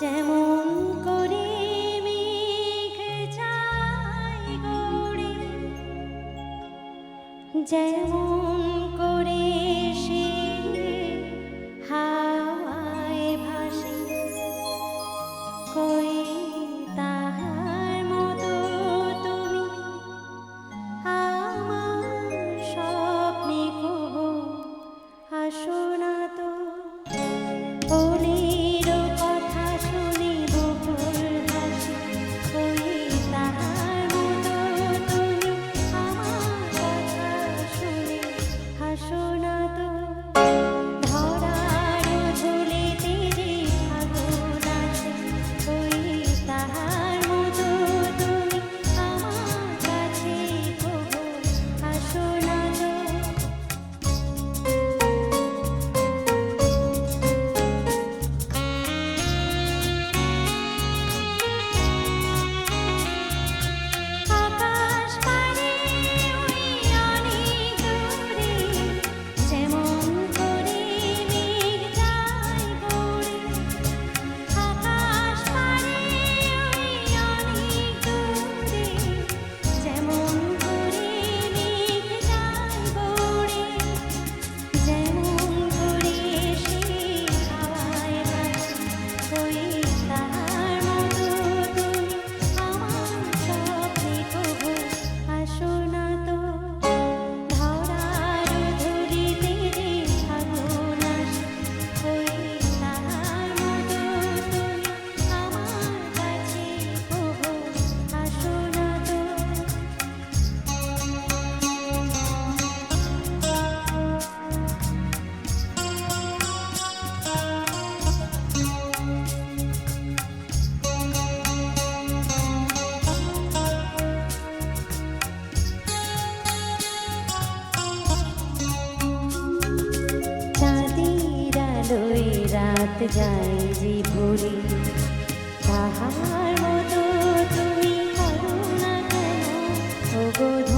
যেমন করে যেমন করে সে হাওয়ায় ভাসে, করে তাহার মতো তুমি আমার স্বপ্নে কব আসো না তো বলে রাত যায় যে ভরে। তাহার মতো তুমি করো না কেন?